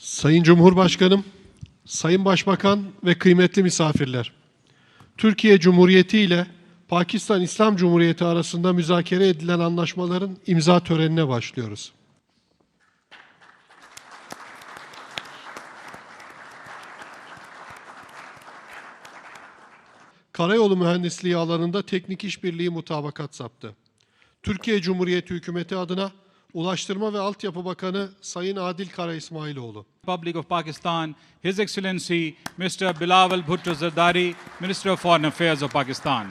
Sayın Cumhurbaşkanım, Sayın Başbakan ve kıymetli misafirler. Türkiye Cumhuriyeti ile Pakistan İslam Cumhuriyeti arasında müzakere edilen anlaşmaların imza törenine başlıyoruz. Karayolu mühendisliği alanında teknik işbirliği mutabakat saptı. Türkiye Cumhuriyeti Hükümeti adına Ulaştırma ve Altyapı Bakanı Sayın Adil Kara İsmailoğlu. Republic of Pakistan, His Excellency Mr. Bilawal Bhutto Zardari, Minister of Foreign Affairs of Pakistan.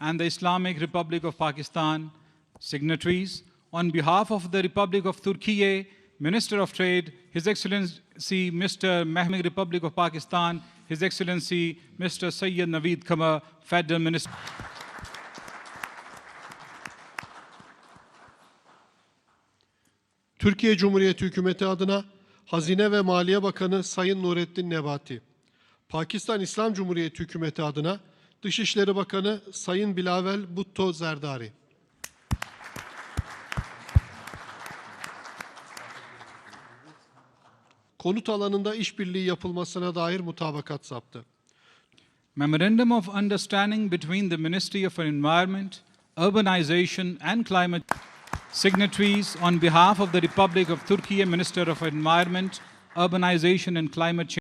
And the Islamic Republic of Pakistan, signatories, on behalf of the Republic of Turkey, Minister of Trade, His Excellency Mr. Mehmet Republic of Pakistan, His Excellency Mr. Sayyid Naveed Khamar, Federal Minister. Türkiye Cumhuriyeti Hükümeti adına Hazine ve Maliye Bakanı Sayın Nurettin Nebati. Pakistan İslam Cumhuriyeti Hükümeti adına Dışişleri Bakanı Sayın Bilavel Bhutto Zerdari. Konut alanında işbirliği yapılmasına dair mutabakat saptı. Memorandum of Understanding between the Ministry of Environment, Urbanization and Climate signatories on behalf of the Republic of Turkey, Minister of Environment, Urbanization and Climate Change.